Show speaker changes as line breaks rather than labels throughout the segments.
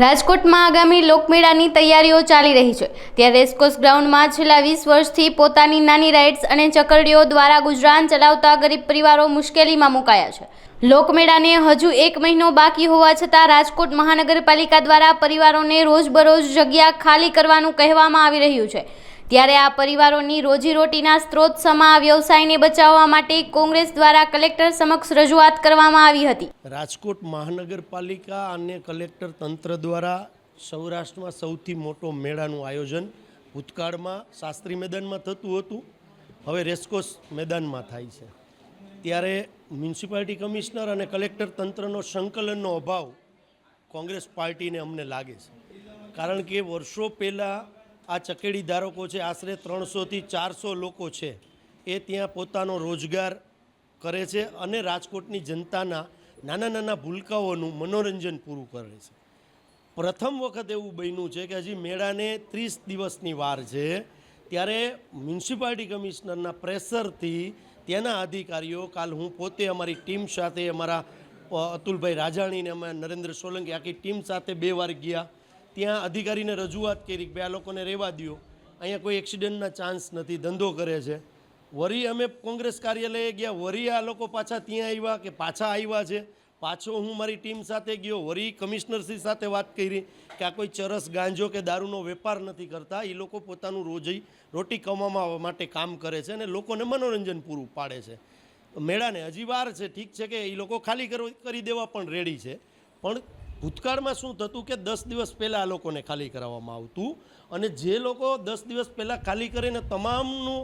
રાજકોટમાં આગામી લોકમેળાની તૈયારીઓ ચાલી રહી છે. ત્યારે રેસકોર્સ ગ્રાઉન્ડમાં છેલ્લા વીસ વર્ષથી પોતાની નાની રાઇડ્સ અને ચકરડીઓ દ્વારા ગુજરાન ચલાવતા ગરીબ પરિવારો મુશ્કેલીમાં મુકાયા છે. લોકમેળાને હજુ એક મહિનો બાકી હોવા છતાં રાજકોટ મહાનગરપાલિકા દ્વારા પરિવારોને રોજબરોજ જગ્યા ખાલી કરવાનું કહેવામાં આવી રહ્યું છે. ત્યારે આ પરિવારોની રોજીરોટીના સ્ત્રોત સમા વ્યવસાયને બચાવવા માટે કોંગ્રેસ દ્વારા કલેક્ટર સમક્ષ રજૂઆત કરવામાં આવી હતી.
રાજકોટ મહાનગરપાલિકા અને કલેક્ટર તંત્ર દ્વારા સૌરાષ્ટ્રમાં સૌથી મોટો મેળાનું આયોજન ભૂતકાળમાં શાસ્ત્રી મેદાનમાં થતું હતું. હવે રેસકોસ મેદાનમાં થાય છે. ત્યારે મ્યુનિસિપાલિટી કમિશનર અને કલેક્ટર તંત્રનો સંકલનનો અભાવ કોંગ્રેસ પાર્ટીને અમને લાગે છે. કારણ કે વર્ષો પહેલાં આ ચકેડી ધારકો છે, આશરે ત્રણસોથી ચારસો લોકો છે. એ ત્યાં પોતાનો રોજગાર કરે છે અને રાજકોટની જનતાના નાના નાના ભૂલકાઓનું મનોરંજન પૂરું કરે છે. પ્રથમ વખત એવું બન્યું છે કે હજી મેળાને ત્રીસ દિવસની વાર છે. ત્યારે મ્યુનિસિપાલિટી કમિશનરના પ્રેશરથી ત્યાંના અધિકારીઓ, કાલ હું પોતે અમારી ટીમ સાથે, અમારા અતુલભાઈ રાજાણીને અમે, નરેન્દ્ર સોલંકી આખી ટીમ સાથે બે વાર ગયા. ત્યાં અધિકારીને રજૂઆત કરી કે ભાઈ આ લોકોને રહેવા દ્યો. અહીંયા કોઈ એક્સિડન્ટના ચાન્સ નથી, ધંધો કરે છે. વરી અમે કોંગ્રેસ કાર્યાલયે ગયા, વરી આ લોકો પાછા ત્યાં આવ્યા કે પાછા આવ્યા છે. પાછો હું મારી ટીમ સાથે ગયો, વરી કમિશનરશ્રી સાથે વાત કરી કે આ કોઈ ચરસ ગાંજો કે દારૂનો વેપાર નથી કરતા. એ લોકો પોતાનું રોજી, રોટી કમાવા માટે કામ કરે છે અને લોકોને મનોરંજન પૂરું પાડે છે. મેળાને હજી વાર છે, ઠીક છે કે એ લોકો ખાલી કરી દેવા પણ રેડી છે. પણ ભૂતકાળમાં શું થતું કે દસ દિવસ પહેલાં આ લોકોને ખાલી કરાવવામાં આવતું અને જે લોકો દસ દિવસ પહેલાં ખાલી કરીને તમામનું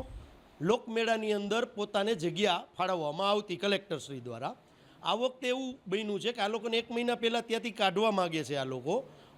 લોકમેળાની અંદર પોતાને જગ્યા ફાળવવામાં આવતી કલેક્ટરશ્રી દ્વારા. આ વખતે એવું બન્યું છે કે આ લોકોને એક મહિના પહેલાં ત્યાંથી કાઢવા માગે છે આ લોકો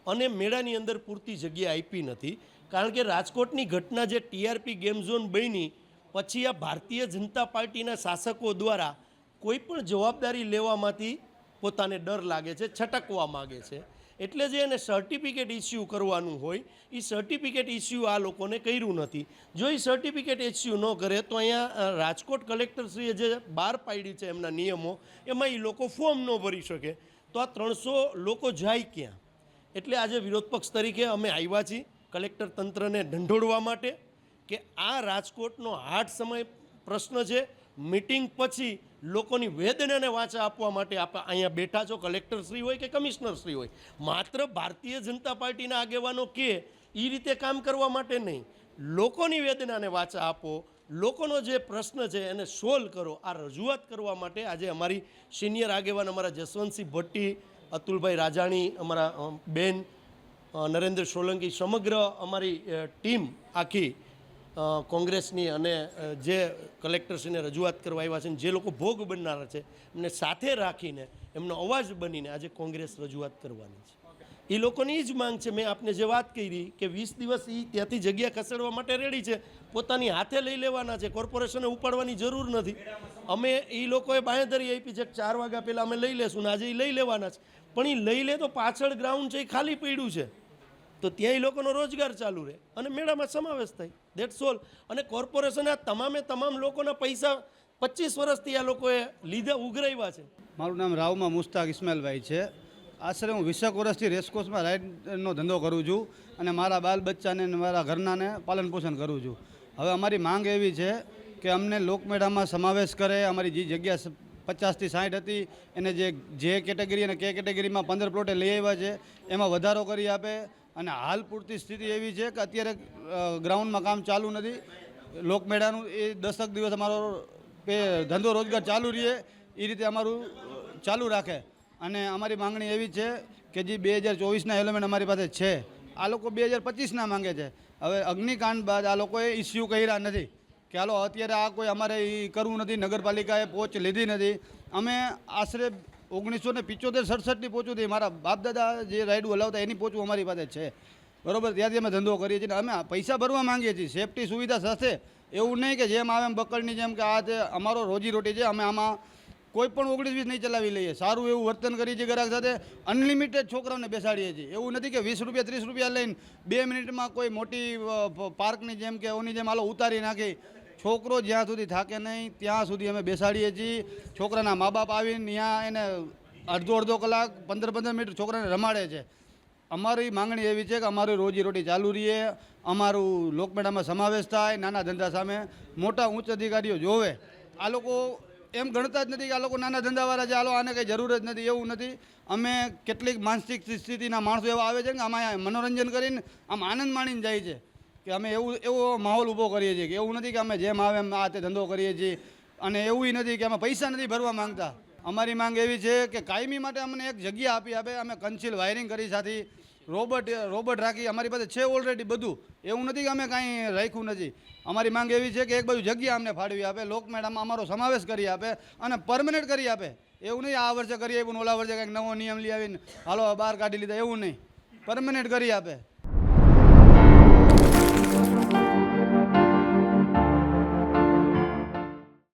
અને મેળાની અંદર પૂરતી જગ્યા આપી નથી. કારણ કે રાજકોટની ઘટના જે ટીઆરપી ગેમ ઝોન બની, પછી આ ભારતીય જનતા પાર્ટીના શાસકો દ્વારા કોઈ પણ જવાબદારી લેવામાંથી પોતાને ડર લાગે છે, છટકવા માગે છે. એટલે જે એને સર્ટિફિકેટ ઇસ્યુ કરવાનું હોય એ સર્ટિફિકેટ ઇસ્યુ આ લોકોને કર્યું નથી. જો એ સર્ટિફિકેટ ઇસ્યુ ન કરે, તો અહીંયા રાજકોટ કલેક્ટરશ્રીએ જે બહાર પાડી છે એમના નિયમો, એમાં એ લોકો ફોર્મ ન ભરી શકે. તો આ ત્રણસો લોકો જાય ક્યાં? એટલે આજે વિરોધ પક્ષ તરીકે અમે આવ્યા છીએ કલેક્ટર તંત્રને ઢંઢોળવા માટે કે આ રાજકોટનો હાટ સમય પ્રશ્ન છે મિટિંગ પછી લોકોની વેદનાને વાચા આપવા માટે આપ અહીંયા બેઠા છો કલેક્ટર શ્રી હોય કે કમિશનર શ્રી હોય. માત્ર ભારતીય જનતા પાર્ટીના આગેવાનો કે એ રીતે કામ કરવા માટે નહીં. લોકોની વેદનાને વાચા આપો, લોકોનો જે પ્રશ્ન છે એને સોલ્વ કરો. આ રજૂઆત કરવા માટે આજે અમારી સિનિયર આગેવાન અમારા જસવંતસિંહ ભટ્ટી, અતુલભાઈ રાજાણી, અમારા બેન નરેન્દ્ર સોલંકી, સમગ્ર અમારી ટીમ આખી કોંગ્રેસની અને જે કલેક્ટરશ્રીને રજૂઆત કરવા આવ્યા છે જે લોકો ભોગ બનનારા છે, એમને સાથે રાખીને એમનો અવાજ બનીને આજે કોંગ્રેસ રજૂઆત કરવાની છે. એ લોકોની જ માંગ છે. મેં આપને જે વાત કરી કે વીસ દિવસ એ ત્યાંથી જગ્યા ખસેડવા માટે રેડી છે. પોતાની હાથે લઈ લેવાના છે. કોર્પોરેશને ઉપાડવાની જરૂર નથી. અમે એ લોકોએ બાંહેધરી આપી છે ચાર વાગ્યા પહેલાં અમે લઈ લેશું ને આજે એ લઈ લેવાના છે. પણ એ લઈ લે તો પાછળ ગ્રાઉન્ડ છે એ ખાલી પડ્યું છે. તો ત્યાં એ લોકોનો રોજગાર ચાલુ રહે. અને મેળામાં સમાવેશ થાય. દેટ્સ ઓલ અને કોર્પોરેશને આ તમામે તમામ લોકોના પૈસા પચીસ વર્ષથી આ લોકોએ લીધા ઉઘરાવ્યા છે.
મારું નામ રાવમાં મુસ્તાક ઇસ્માઇલભાઈ છે. આશરે હું વીસેક વર્ષથી રેસકોર્સમાં રાઇડનો ધંધો કરું છું અને મારા બાલ બચ્ચાને મારા ઘરનાને પાલન પોષણ કરું છું. હવે અમારી માંગ એવી છે કે અમને લોકમેળામાં સમાવેશ કરે. અમારી જે જગ્યા પચાસથી સાઠ હતી, એને જે જે કેટેગરી અને કે કેટેગરીમાં પંદર પ્લોટે લઈ આવ્યા છે, એમાં વધારો કરી આપે. અને હાલ પૂરતી સ્થિતિ એવી છે કે અત્યારે ગ્રાઉન્ડમાં કામ ચાલુ નથી. લોકમેળાનું એ દસક દિવસ અમારો ધંધો રોજગાર ચાલુ રહે, એ રીતે અમારું ચાલુ રાખે. અને અમારી માંગણી એવી છે કે જે બે હજાર ચોવીસના એલિમેન્ટ અમારી પાસે છે, આ લોકો બે હજાર પચીસના માંગે છે. હવે અગ્નિકાંડ બાદ આ લોકોએ ઇસ્યુ કર્યા નથી કે હાલો, અત્યારે આ કોઈ અમારે એ કરવું નથી, નગરપાલિકાએ પહોંચ લીધી નથી. અમે આશરે ઓગણીસો ને પિચોતેર, સડસઠની પહોંચું હતી મારા બાપદાદા જે રાઈડ હલાવતા એની પહોંચવું અમારી પાસે છે. બરોબર, ત્યાંથી અમે ધંધો કરીએ છીએ અમે પૈસા ભરવા માંગીએ છીએ. સેફટી સુવિધા સાથે એવું નહીં કે જેમ આવે એમ બકડની જેમ કે આ છે અમારો રોજીરોટી છે, અમે આમાં કોઈ પણ ઓગણીસ વીસ નહીં ચલાવી લઈએ. સારું એવું વર્તન કરીએ છીએ ગ્રાહક સાથે. અનલિમિટેડ છોકરાઓને બેસાડીએ છીએ. એવું નથી કે વીસ રૂપિયા, ત્રીસ રૂપિયા લઈને બે મિનિટમાં કોઈ મોટી પાર્કની જેમ કે ઓની જેમ હાલો ઉતારી નાખી. છોકરો જ્યાં સુધી થાકે નહીં, ત્યાં સુધી અમે બેસાડીએ છીએ. છોકરાના મા બાપ આવીને ત્યાં એને અડધો અડધો કલાક, પંદર પંદર મિનિટ છોકરાને રમાડે છે. અમારી માંગણી એવી છે કે અમારી રોજીરોટી ચાલુ રહીએ. અમારું લોકમેળામાં સમાવેશ થાય નાના ધંધા સામે. મોટા ઉચ્ચ અધિકારીઓ જોવે. આ લોકો એમ ગણતા જ નથી કે આ લોકો નાના ધંધાવાળા છે. આલો આને કંઈ જરૂર જ નથી, એવું નથી. અમે કેટલીક માનસિક સ્થિતિના માણસો એવા આવે છે કે આમાં મનોરંજન કરીને આમ આનંદ માણીને જાય છે. કે અમે એવું, એવો માહોલ ઊભો કરીએ છીએ કે એવું નથી કે અમે જેમ આવે એમ આ તે ધંધો કરીએ છીએ. અને એવું નથી કે અમે પૈસા નથી ભરવા માંગતા. અમારી માંગ એવી છે કે કાયમી માટે અમને એક જગ્યા આપી આપે. અમે કન્સિલ વાયરિંગ કરી સાથે રોબોટ રોબોટ રાખી અમારી પાસે છે ઓલરેડી બધું. એવું નથી કે અમે કાંઈ રાખ્યું નથી. અમારી માંગ એવી છે કે એક બાજુ જગ્યા અમને ફાળવી આપે, લોકમેળામાં અમારો સમાવેશ કરી આપે અને પરમનન્ટ કરી આપે. એવું નહીં આ વર્ષે કરી આપ્યું ઓલા વર્ષે કંઈક નવો નિયમ લઈ આવીને, હાલો બહાર કાઢી લીધા. એવું નહીં. પરમનન્ટ કરી આપે.